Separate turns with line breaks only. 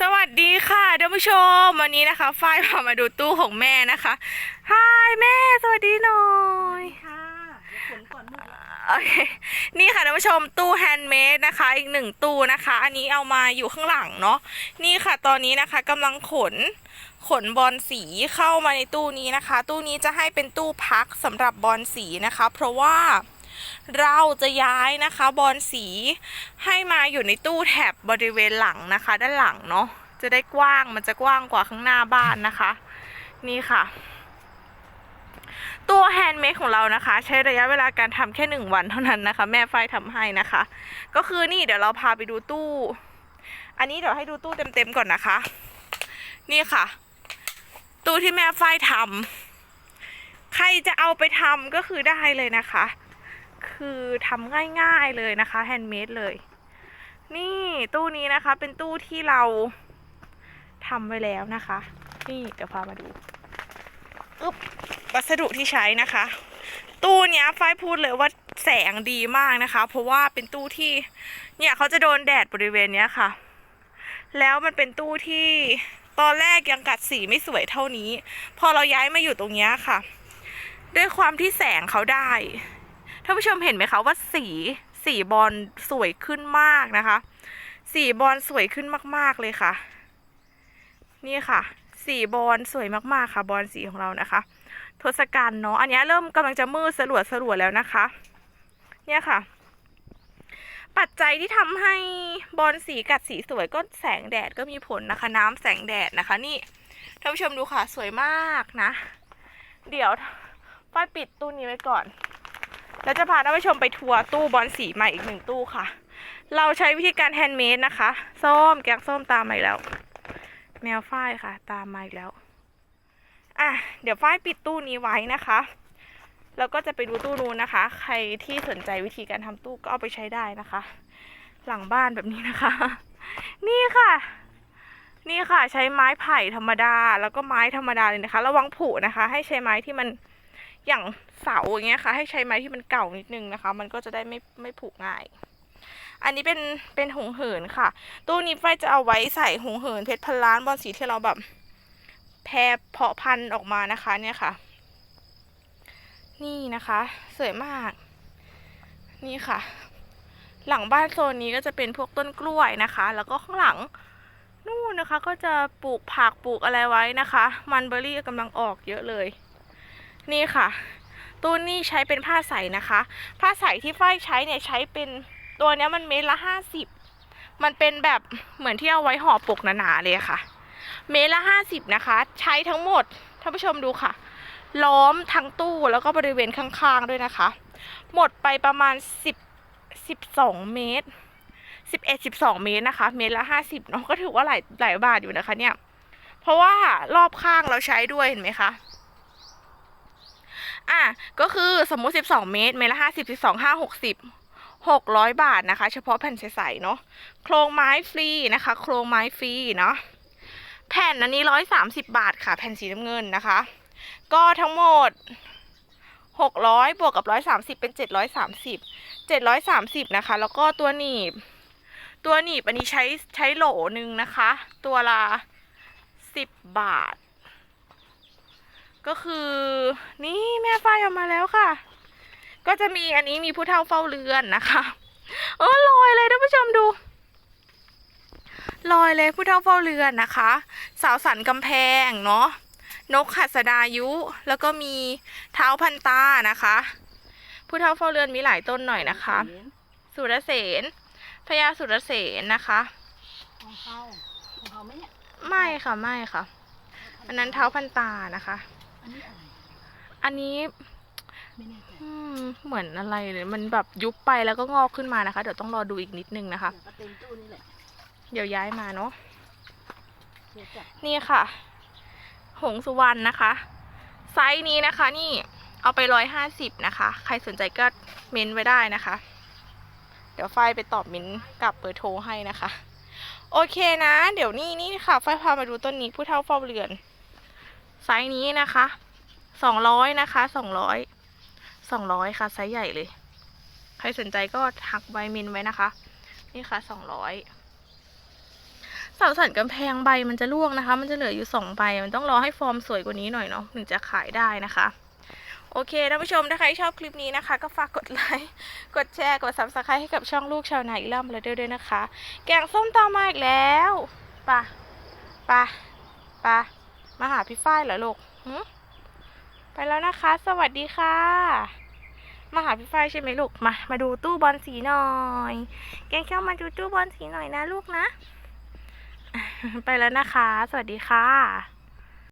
สวัสดีค่ะท่านผู้ชม วันนี้นะคะฝ้ายพามาดูตู้ของแม่นะคะฮายแม่ สวัสดีหน่อย
ค่ะเดี๋ยวฝนก่อนมืดละ
โอเคนี่ค่ะท่านผู้ชมตู้แฮนด์เมดนะคะ อีกหนึ่งตู้นะคะ อันนี้เอามาอยู่ข้างหลังเนาะนี่ค่ะตอนนี้นะคะกำลังขนขนบอลสีเข้ามาในตู้นี้นะคะ ตู้นี้จะให้เป็นตู้พักสำหรับบอลสีนะคะ เพราะว่า เราจะย้ายนะคะบอลสีให้มาอยู่ในตู้แถบบริเวณหลังนะคะ ด้านหลังเนาะจะได้กว้างมันจะกว้างกว่าข้างหน้าบ้านนะคะ นี่ค่ะ ตัวแฮนด์เมดของเรานะคะ ใช้ระยะเวลาการทำแค่หนึ่งวันเท่านั้นนะคะ แม่ฝ้ายทำให้นะคะ ก็คือนี่เดี๋ยวเราพาไปดูตู้ อันนี้เดี๋ยวให้ดูตู้เต็มๆก่อนนะคะ นี่ค่ะ ตู้ที่แม่ฝ้ายทำใครจะเอาไปทำก็คือได้เลยนะคะ คือทำง่ายๆเลยนะคะแฮนด์เมดเลย นี่ตู้นี้นะคะเป็นตู้ที่เราทำไว้แล้วนะคะ นี่เดี๋ยวพามาดูอึ๊บวัสดุที่ใช้นะคะ ตู้เนี้ยฝ้ายพูดเลยว่าแสงดีมากนะคะ เพราะว่าเป็นตู้ที่เนี่ยเขาจะโดนแดดบริเวณเนี้ยค่ะ แล้วมันเป็นตู้ที่ตอนแรกยังกัดสีไม่สวยเท่านี้ พอเราย้ายมาอยู่ตรงเนี้ยค่ะ ด้วยความที่แสงเขาได้ ท่านผู้ชมเห็นไหมคะว่าสีสีบอลสวยขึ้นมากนะคะ สีบอลสวยขึ้นมาก ๆเลยค่ะ นี่ค่ะ สีบอลสวยมากๆค่ะ บอลสีของเรานะคะทศกัณฐ์เนาะอันนี้เริ่มกำลังจะมืดสลัวสลัวแล้วนะคะ เนี่ยค่ะ ปัจจัยที่ทำให้บอลสีกัดสีสวยก็แสงแดดก็มีผลนะคะ น้ำแสงแดดนะคะ นี่ท่านผู้ชมดูค่ะสวยมากนะ เดี๋ยวฝ้ายปิดตู้นี้ไว้ก่อน แล้วจะพาท่านผู้ชมไปทัวร์ตู้บอลสีใหม่อีกหนึ่งตู้ค่ะ เราใช้วิธีการแฮนด์เมดนะคะ ส้มแกงส้มตามมาอีกแล้ว แมวฝ้ายค่ะ ตามมาอีกแล้ว อะ เดี๋ยวฝ้ายปิดตู้นี้ไว้นะคะ แล้วก็จะไปดูตู้นู้นนะคะ ใครที่สนใจวิธีการทำตู้ก็เอาไปใช้ได้นะคะ หลังบ้านแบบนี้นะคะ นี่ค่ะ นี่ค่ะ ใช้ไม้ไผ่ธรรมดา แล้วก็ไม้ธรรมดาเลยนะคะ ระวังผุนะคะ ให้ใช้ไม้ที่มัน อย่างเสาอย่างเงี้ยค่ะ ให้ใช้ไม้ที่มันเก่านิดนึงนะคะ มันก็จะได้ไม่ไม่ผุง่าย อันนี้เป็นเป็นหงเหินค่ะ ตู้นี้ไฟจะเอาไว้ใส่หงเหินเพชรพันล้านบอลสีที่เราแบบแพรเพาะพันธุ์ออกมานะคะเนี่ยค่ะ นี่นะคะ สวยมาก นี่ค่ะ หลังบ้านโซนนี้ก็จะเป็นพวกต้นกล้วยนะคะ แล้วก็ข้างหลังนู่นนะคะ ก็จะปลูกผักปลูกอะไรไว้นะคะ มันเบอร์รี่กำลังออกเยอะเลย นี่ค่ะ ตู้นี้ใช้เป็นผ้าใสนะคะ ผ้าใสที่ฝ้ายใช้เนี่ยใช้เป็นตัวนี้มันเมตรละห้าสิบมันเป็นแบบเหมือนที่เอาไว้ห่อปกหนาๆเลยค่ะ เมตรละห้าสิบนะคะ ใช้ทั้งหมดท่านผู้ชมดูค่ะ ล้อมทั้งตู้แล้วก็บริเวณข้างๆด้วยนะคะ หมดไปประมาณสิบสิบสองเมตรสิบเอ็ดสิบสองเมตรนะคะ เมตรละห้าสิบเนาะก็ถือว่าหลายหลายบาทอยู่นะคะเนี่ย เพราะว่ารอบข้างเราใช้ด้วยเห็นไหมคะ อะก็คือสมมุติสิบสองเมตร เมตรละห้าสิบสิบสองห้าหกสิบหกร้อยบาทนะคะ เฉพาะแผ่นใสๆเนาะโครงไม้ฟรีนะคะ โครงไม้ฟรีเนาะแผ่นอันนี้ร้อยสามสิบาทค่ะ แผ่นสีน้ำเงินนะคะ ก็ทั้งหมดหกร้อยบวกกับร้อยสามสิบเป็นเจ็ดร้อยสามสิบเจ็ดร้อยสามสิบนะคะ แล้วก็ตัวหนีบ ตัวหนีบอันนี้ใช้ใช้โหลหนึ่งนะคะ ตัวละสิบบาท ก็คือนี่แม่ฝ้ายออกมาแล้วค่ะ ก็จะมีอันนี้มีผู้เฒ่าเฝ้าเรือนนะคะเออลอยเลยท่านผู้ชมดูลอยเลยผู้เฒ่าเฝ้าเรือนนะคะ สาวสันกำแพงเนาะนกหัสดายุ แล้วก็มีเท้าพันตานะคะ ผู้เฒ่าเฝ้าเรือนมีหลายต้นหน่อยนะคะ
เห็น
สุรเสนพญาสุรเสนนะคะ
ของเขาของเขาไหมเนี่ย
ไม่ค่ะไม่ค่ะ อันนั้นเท้าพันตานะคะ
อันนี้อะไร
อันนี้
ไม่แน่ใจ
อืมเหมือนอะไรเลยมันแบบยุบไปแล้วก็งอกขึ้นมานะคะ เดี๋ยวต้องรอดูอีกนิดนึงนะคะ
เดี๋ยวก็เต็มตู้นี่แหละ
เดี๋ยวย้ายมาเนาะ
เดี๋ยวจับ
นี่ค่ะ หงสุวรรณนะคะ ไซส์นี้นะคะ นี่เอาไปร้อยห้าสิบนะคะ ใครสนใจก็เมนไว้ได้นะคะ เดี๋ยวไฟไปตอบเมนกับเบอร์โทรให้นะคะ โอเคนะ เดี๋ยวนี่นี่ค่ะ ไฟพามาดูต้นนี้ผู้เท่าเฝ้าเรือน ไซส์นี้นะคะสองร้อยนะคะสองร้อยสองร้อยค่ะไซส์ใหญ่เลย ใครสนใจก็ทักไว้เมนไว้นะคะ นี่ค่ะสองร้อยเสาสันกำแพงใบมันจะร่วงนะคะ มันจะเหลืออยู่สองใบ มันต้องรอให้ฟอร์มสวยกว่านี้หน่อยเนาะถึงจะขายได้นะคะ โอเคท่านผู้ชมถ้าใครชอบคลิปนี้นะคะ ก็ฝากกดไลค์กดแชร์กด subscribe ให้กับช่องลูกชาวนาอีล่ำเลยด้วยด้วยนะคะ แกงส้มตามาอีกแล้วไป่ะป่ะป่ะ มาหาพี่ฝ้ายเหรอลูกหึไปแล้วนะคะ สวัสดีค่ะ มาหาพี่ฝ้ายใช่ไหมลูก มา มาดูตู้บอลสีหน่อย แกงเข้ามาดูตู้บอลสีหน่อยนะลูกนะ ไปแล้วนะคะ สวัสดีค่ะ